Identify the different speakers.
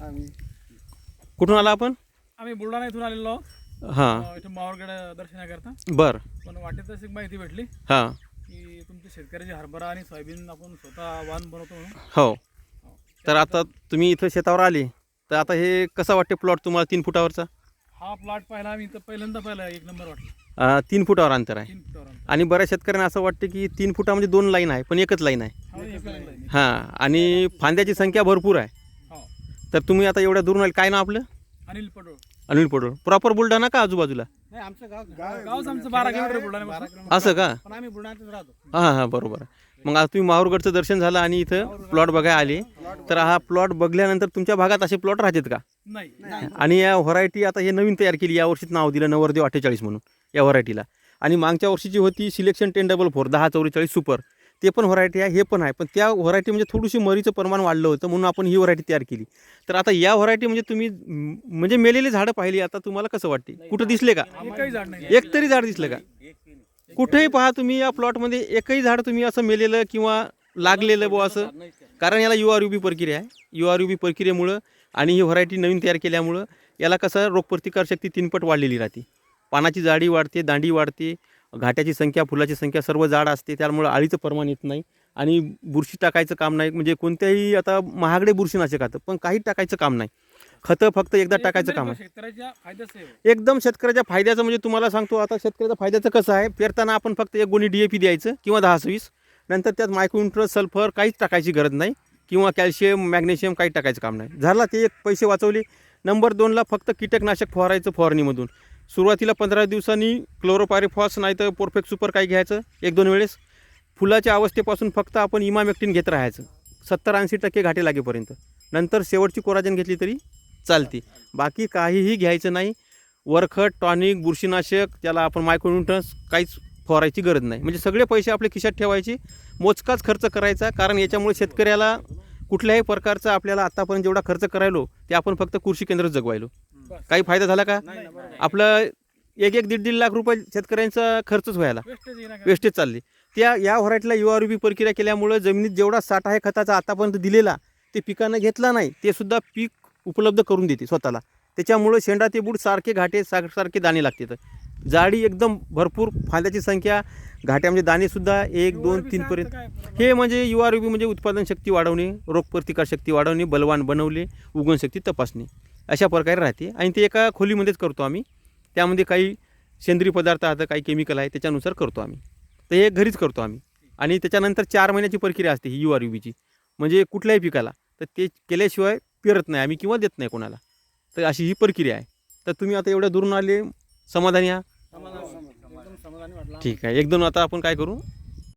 Speaker 1: आम्ही.
Speaker 2: कुठून आला आपण?
Speaker 3: आम्ही बुलढाणा इथून आलेलो
Speaker 2: हां.
Speaker 3: अं, इथे मावळगड दर्शनाकरता
Speaker 2: बर.
Speaker 3: पण वाटेतच एक माहिती भेटली
Speaker 2: हां.
Speaker 3: की तुमची शेतकऱ्याची हरभरा आणि सोयाबीन आपण स्वतः वाहन बनवतो म्हणून.
Speaker 2: हो. तर आता तुम्ही इथं शेतावर आले. तर आता हे कसं वाटते प्लॉट तुम्हाला तीन फुटावरचा?
Speaker 3: हा प्लॉट पाहिला आम्ही इथं पहिल्यांदा पाहिला एक नंबर वाटला.
Speaker 2: अं, तीन फुटावर अंतर आहे.
Speaker 3: तीन फुटावर अंतर.
Speaker 2: आणि बऱ्याच शेतकऱ्यांना असं वाटतं की तीन फुटामध्ये दोन लाईन आहे पण एकच लाईन आहे.
Speaker 3: हा.
Speaker 2: हां. आणि फांद्याची संख्या भरपूर आहे.
Speaker 3: हो
Speaker 2: तर तुम्ही आता एवढ्या दुरून आले. काय ना आपलं?
Speaker 3: अनिल पटोळ
Speaker 2: अनिल पडोळ. प्रॉपर बुलढाणा का आजूबाजूला?
Speaker 1: नाही आमचं गाव
Speaker 3: गावच आमचं बारा किलोमीटर बुलढाणा
Speaker 2: असं का?
Speaker 1: पण आम्ही बुलढाण्यातच राहतो.
Speaker 2: हां हां बरोबर आहे. मग आज तुम्ही माहूरगडचं दर्शन झालं आणि इथं प्लॉट बघायला आले. तर हा प्लॉट बघल्यानंतर तुमच्या भागात असे प्लॉट राहतात का?
Speaker 3: नाही.
Speaker 2: आणि या व्हरायटी आता हे नवीन तयार केली. या वर्षीच नाव दिलं नवरदेव अठ्ठेचाळीस म्हणून या व्हरायटीला. आणि मागच्या वर्षीची होती सिलेक्शन टेन डबल फोर दहा चौवेचाळीस सुपर ते पण व्हरायटी आहे हे पण आहे. पण त्या व्हरायटी म्हणजे थोडीशी मरीचं प्रमाण वाढलं होतं म्हणून आपण ही व्हरायटी तयार केली. तर आता या व्हरायटी म्हणजे तुम्ही म्हणजे मेलेली झाडं पाहिली आता तुम्हाला कसं वाटते? कुठं दिसले का? एक तरी झाड दिसलं. का? कुठेही पहा तुम्ही या प्लॉटमध्ये एकही झाड तुम्ही असं मेलेलं किंवा लागलेलं बुवा असं. कारण याला यू आर यू बी प्रक्रिया आहे. यू आर यू बी प्रक्रियेमुळं आणि ही व्हरायटी नवीन तयार केल्यामुळं याला कसं रोगप्रतिकारशक्ती तीनपट वाढलेली राहते. पानाची जाडी वाढते दांडी वाढते घाट्याची संख्या फुलाची संख्या सर्व जाड असते त्यामुळं आळीचं प्रमाण येत नाही. आणि बुरशी टाकायचं काम नाही म्हणजे कोणत्याही आता महागडे बुरशीनाशक आता पण काही टाकायचं काम नाही. खतं फक्त एकदा टाकायचं काम आहे.
Speaker 3: शेतकऱ्याच्या फायद्याचं आहे.
Speaker 2: एकदम शेतकऱ्याच्या फायद्याचं म्हणजे तुम्हाला सांगतो आता शेतकऱ्याच्या फायद्याचं कसं आहे पेरताना आपण फक्त एक गोणी डी ए पी द्यायचं किंवा दहा सव्वीस. नंतर त्यात मायक्रोन्ट्रस सल्फर काहीच टाकायची गरज नाही किंवा कॅल्शियम मॅग्नेशियम काही टाकायचं काम नाही. झाला ते एक पैसे वाचवले. नंबर दोनला फक्त कीटकनाशक फवारायचं फवारणीमधून. सुरुवातीला पंधरा दिवसांनी क्लोरोपायरिफॉस नाही तर परफेक्ट सुपर काय घ्यायचं? एक दोन वेळेस. फुलाच्या अवस्थेपासून फक्त आपण इमामेक्टिन घेत राहायचं. सत्तर ऐंशी टक्के घाटे लागेपर्यंत. नंतर शेवटची कोराजन घेतली तरी चालते. बाकी काहीही घ्यायचं नाही. वरखट टॉनिक बुरशीनाशक त्याला आपण मायक्रोन्युट्रन्स काहीच फवारायची गरज नाही. म्हणजे सगळे पैसे आपले खिशात ठेवायचे. मोजकाच खर्च करायचा. कारण याच्यामुळे शेतकऱ्याला कुठल्याही प्रकारचा आपल्याला आतापर्यंत जेवढा खर्च करायलो ते आपण फक्त कृषी केंद्र जगवायलो. काही फायदा झाला का? आपलं एक एक दीड दीड लाख रुपये शेतकऱ्यांचा खर्चच व्हायला.
Speaker 3: वेस्टेज
Speaker 2: चालली. त्या या व्हरायटीला यू आर बी प्रक्रिया केल्यामुळं जमिनीत जेवढा साठा आहे खताचा आतापर्यंत दिलेला ते पिकानं घेतला नाही ते सुद्धा पीक उपलब्ध करून देते स्वतःला. त्याच्यामुळं शेंडा ते बूड सारखे घाटे सार सारखे दाणे लागतात. जाडी एकदम भरपूर फांद्याची संख्या घाट्यामध्ये दाणेसुद्धा एक दोन तीनपर्यंत? हे म्हणजे यू आर बी म्हणजे उत्पादन शक्ती वाढवणे रोगप्रतिकार शक्ती वाढवणे बलवान बनवले उगवण शक्ती तपासणे. अशा प्रकारे राहते. आणि ते एका खोलीमध्येच करतो आम्ही. त्यामध्ये काही सेंद्रिय पदार्थ आहेत काही केमिकल आहे त्याच्यानुसार करतो आम्ही. तर हे घरीच करतो आम्ही. आणि त्याच्यानंतर चार महिन्याची प्रक्रिया असते ही यू आर यू बीची म्हणजे कुठल्याही पिकाला. तर ते केल्याशिवाय पेरत नाही आम्ही किंवा देत नाही कोणाला. तर अशी ही प्रक्रिया आहे. तर तुम्ही आता एवढ्या दुरून आले समाधानी आहात?
Speaker 1: वाटला
Speaker 2: ठीक आहे. एक दोन आता आपण काय करू?